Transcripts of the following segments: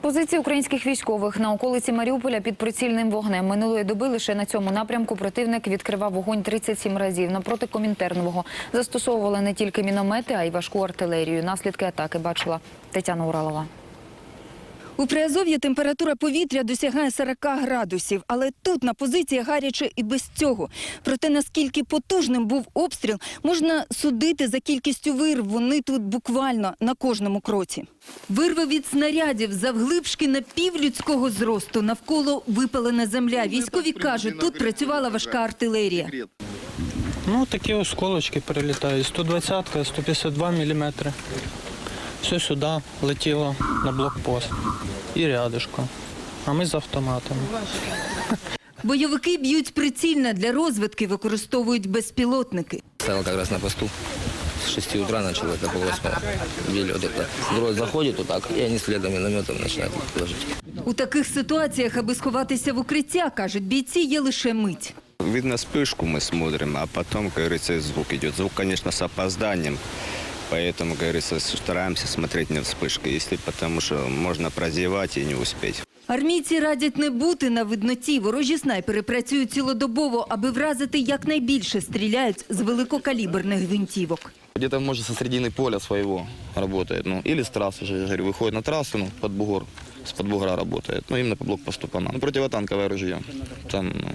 Позиції українських військових на околиці Маріуполя під прицільним вогнем минулої доби лише на цьому напрямку противник відкривав вогонь 37 разів. Напроти Комінтернового застосовували не тільки міномети, а й важку артилерію. Наслідки атаки бачила Тетяна Уралова. У Приазов'ї температура повітря досягає 40 градусів, але тут на позиціях гаряче і без цього. Проте наскільки потужним був обстріл, можна судити за кількістю вирв. Вони тут буквально на кожному кроці. Вирви від снарядів завглибшки на півлюдського зросту. Навколо випалена земля. Військові кажуть, тут працювала важка артилерія. Ну, такі осколочки перелітають. 120 152 мм. Все сюди летіло на блокпост. І рядышком. А ми з автоматами. Бойовики б'ють прицільно для розвідки, використовують безпілотники. Стоял как раз на посту. С 6 утра начал это пол восьмого. Били вот это. Дрон заходит вот так, и они следом минометом начинают ложить. У таких ситуаціях, аби сховатися в укриття, кажуть бійці, є лише мить. Видно вспышку мы смотрим, а потом, как говорится, и звук идет. Звук, конечно, с опозданием. Поэтому, как говорится, стараемся смотреть не вспышкой, если потому что можно прозевать и не успеть. Армійці радять не бути на видноті. Ворожі снайпери працюють цілодобово, аби вразити якнайбільше стріляють з великокаліберних гвинтівок. Где-то, может, со середины поля своего работает. Ну, или с трассы же, я говорю, выходит на трассу, ну, под бугор, с-под бугра работает. Ну, именно по блокпосту по нам. Ну, противотанковое ружье. Там, ну,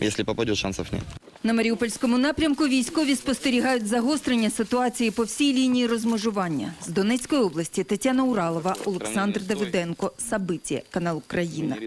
если попадет, шансов нет. На Маріупольському напрямку військові спостерігають загострення ситуації по всій лінії розмежування. З Донецької області Тетяна Уралова, Олександр Давиденко, Сабиті, канал Україна.